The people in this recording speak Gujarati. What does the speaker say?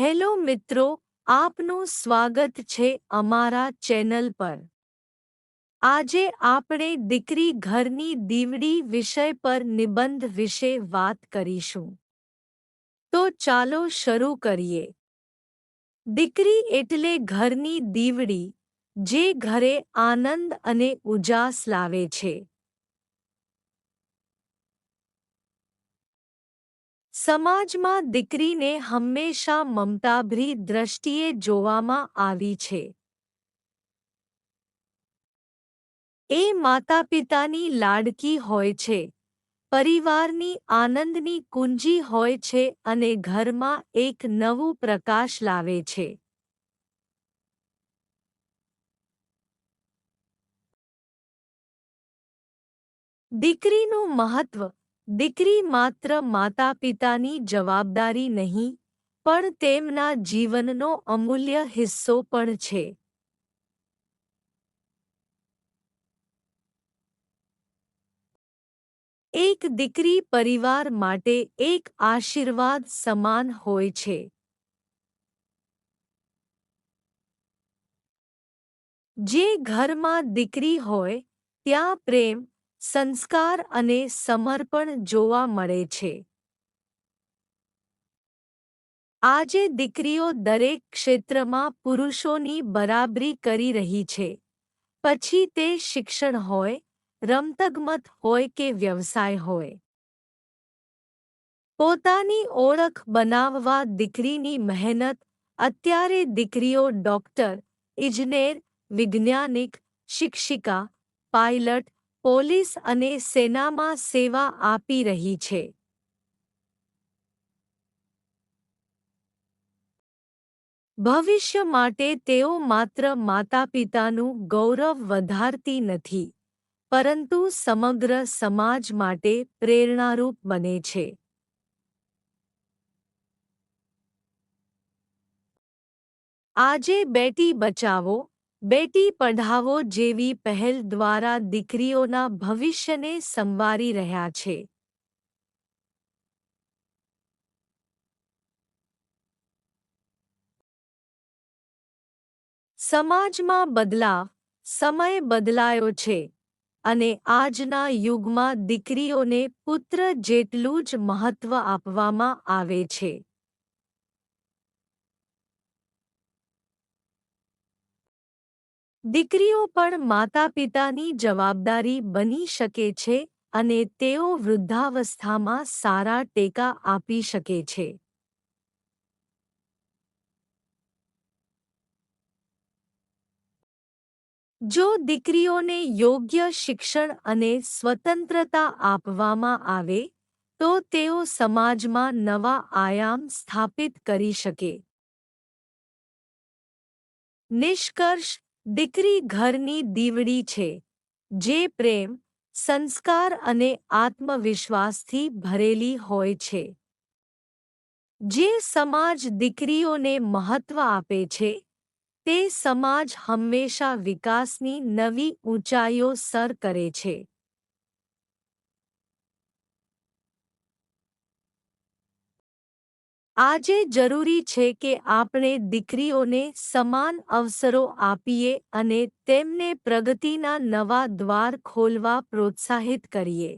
હેલો મિત્રો, આપનું સ્વાગત છે અમારા ચેનલ પર. આજે આપણે દીકરી ઘરની દીવડી વિષય પર નિબંધ વિશે વાત કરીશું. તો ચાલો શરૂ કરીએ. દીકરી એટલે ઘરની દીવડી, જે ઘરે આનંદ અને ઉજાસ લાવે છે. સમાજમાં દીકરીને હંમેશા મમતાભરી દ્રષ્ટિએ જોવામાં આવી છે. એ માતાપિતાની લાડકી હોય છે, પરિવારની આનંદની કુંજી હોય છે અને ઘરમાં એક નવું પ્રકાશ લાવે છે. દીકરીનું મહત્વ દીકરી માત્ર માતા પિતાની જવાબદારી નહીં, પણ તેમના જીવનનો અમૂલ્ય હિસ્સો પણ છે. એક દીકરી પરિવાર માટે એક આશીર્વાદ સમાન હોય છે. જે ઘરમાં દીકરી હોય, ત્યાં પ્રેમ સંસ્કાર અને સમર્પણ જોવા મળે છે. આજે દીકરીઓ દરેક ક્ષેત્રમાં પુરુષોની બરાબરી કરી રહી છે. પછી તે શિક્ષણ હોય, રમતગમત હોય કે વ્યવસાય હોય. પોતાની ઓળખ બનાવવા દીકરીની મહેનત, અત્યારે દીકરીઓ ડોક્ટર, ઇજનેર, વિજ્ઞાનિક, શિક્ષિકા, પાયલટ પોલીસ અને સેનામાં સેવા આપી રહી છે. ભવિષ્ય માટે તેઓ માત્ર માતાપિતાનું ગૌરવ વધારતી નથી, પરંતુ સમગ્ર સમાજ માટે પ્રેરણારૂપ બને છે. આજે બેટી બચાવો બેટી પઢાવો જેવી પહેલ દ્વારા દીકરીઓના ભવિષ્યને સંવારી રહ્યા છે. સમાજમાં બદલાવ, સમય બદલાયો છે અને આજના યુગમાં દીકરીઓને પુત્ર જેટલું જ મહત્વ આપવામાં આવે છે. દીકરીઓ પણ માતા પિતાની જવાબદારી બની શકે છે અને તેઓ વૃદ્ધાવસ્થામાં સારા ટેકા આપી શકે છે. જો દીકરીઓને યોગ્ય શિક્ષણ અને સ્વતંત્રતા આપવામાં આવે, તો તેઓ સમાજમાં નવા આયામ સ્થાપિત કરી શકે. નિષ્કર્ષ દીકરી ઘરની દીવડી છે, જે પ્રેમ, સંસ્કાર અને આત્મવિશ્વાસથી ભરેલી હોય છે. જે સમાજ દીકરીઓને મહત્વ આપે છે, તે સમાજ હંમેશા વિકાસની નવી ઊંચાઈઓ સર કરે છે. આજે જરૂરી છે કે આપણે દીકરીઓને સમાન અવસરો આપીએ અને તેમને પ્રગતિના નવા દ્વાર ખોલવા પ્રોત્સાહિત કરીએ.